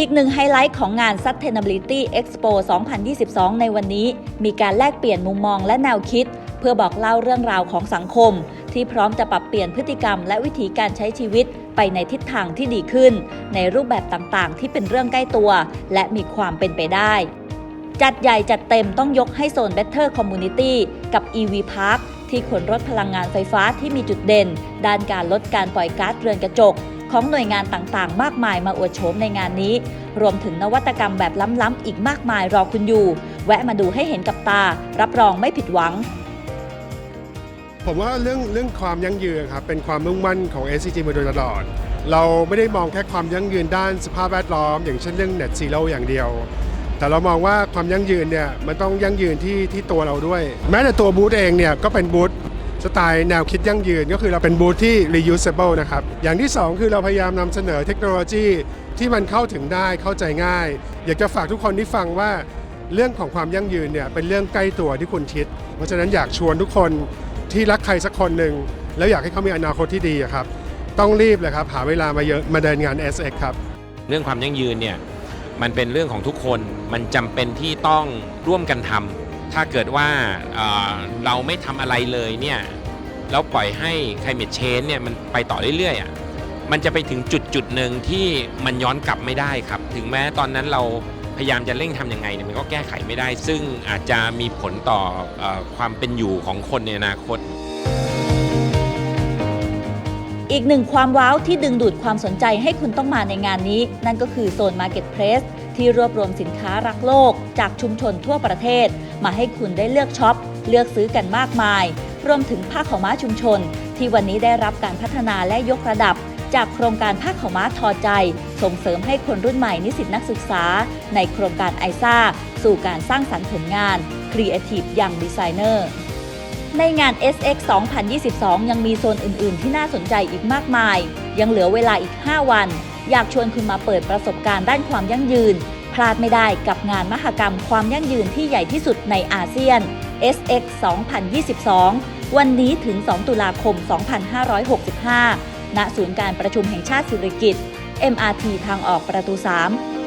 อีกหนึ่งไฮไลท์ของงาน Sustainability Expo 2022 ในวันนี้ มีการแลกเปลี่ยนมุมมองและแนวคิด เพื่อบอกเล่าเรื่องราวของสังคม ที่พร้อมจะปรับเปลี่ยนพฤติกรรมและวิธีการใช้ชีวิตไปในทิศทางที่ดีขึ้น ในรูปแบบต่างๆ ที่เป็นเรื่องใกล้ตัว และมีความเป็นไปได้ จัดใหญ่จัดเต็มต้องยกให้โซน Better Community กับ EV Park ที่ขนรถพลังงานไฟฟ้าที่มีจุดเด่น ด้านการลดการปล่อยก๊าซเรือนกระจก ของหน่วยงานต่างๆ มากมายมาอวดโฉมในงานนี้ รวมถึงนวัตกรรมแบบล้ำๆอีกมากมายรอคุณอยู่ แวะมาดูให้เห็นกับตา รับรองไม่ผิดหวัง ผมว่าเรื่องเรื่องความยั่งยืนครับเป็นความมุ่งมั่นของ SCG มาโดยตลอด เราไม่ได้มองแค่ความยั่งยืนด้านสภาพแวดล้อม อย่างเช่นเรื่อง net zero อย่างเดียว แต่เรามองว่าความยั่งยืนเนี่ยมันต้องยั่งยืนที่ที่ตัวเราด้วย แม้แต่ตัวบูธเองเนี่ยก็เป็นบูธ สไตล์แนวคิดยั่งยืนก็คือเราเป็นบูธที่ reusable นะครับ อย่างที่สองคือเราพยายามนำเสนอเทคโนโลยีที่มันเข้าถึงได้เข้าใจง่าย อยากจะฝากทุกคนที่ฟังว่าเรื่องของความยั่งยืนเนี่ยเป็นเรื่องใกล้ตัวที่คุณคิด เพราะฉะนั้นอยากชวนทุกคนที่รักใครสักคนหนึ่งแล้วอยากให้เขามีอนาคตที่ดีครับ ต้องรีบเลยครับหาเวลามาเยอะมาเดินงาน SX ครับ เรื่องความยั่งยืนเนี่ยมันเป็นเรื่องของทุกคนมันจำเป็นที่ต้องร่วมกันทำถ้าเกิดว่าเเราไม่ทำอะไรเลยเนี่ย แล้วปล่อยให้ climate change เนี่ยมันไปต่อเรื่อยๆอะมันจะไปถึงจุดจุดหนึ่งที่มันย้อนกลับไม่ได้ครับ ถึงแม้ตอนนั้นเราพยายามจะเร่งทำยังไงเนี่ยมันก็แก้ไขไม่ได้ ซึ่งอาจจะมีผลต่อออความเป็นอยู่ของคนในอนาคต อีกหนึ่งความว้าวที่ดึงดูดความสนใจให้คุณต้องมาในงานนี้ นั่นก็คือโซน Marketplace ที่รวบรวมสินค้ารักโลก จากชุมชนทั่วประเทศ มาให้คุณได้เลือกช็อป เลือกซื้อกันมากมาย รวมถึงผ้าขาวม้าชุมชน ที่วันนี้ได้รับการพัฒนาและยกระดับ จากโครงการผ้าขาวม้าทอใจ ส่งเสริมให้คนรุ่นใหม่นิสิตนักศึกษา ในโครงการไอซ่าสู่การสร้างสรรค์ผลงาน Creative Young Designer ในงาน SX 2022 ยังมีโซนอื่น ๆ ที่น่าสนใจอีกมากมาย ยังเหลือเวลาอีก 5 วัน อยากชวนคุณมาเปิดประสบการณ์ด้านความยั่งยืน พลาดไม่ได้กับงานมหกรรมความยั่งยืนที่ใหญ่ที่สุดในอาเซียน SX 2022 วันนี้ถึง 2 ตุลาคม 2565 ณ ศูนย์การประชุมแห่งชาติสิริกิติ์ MRT ทางออกประตู 3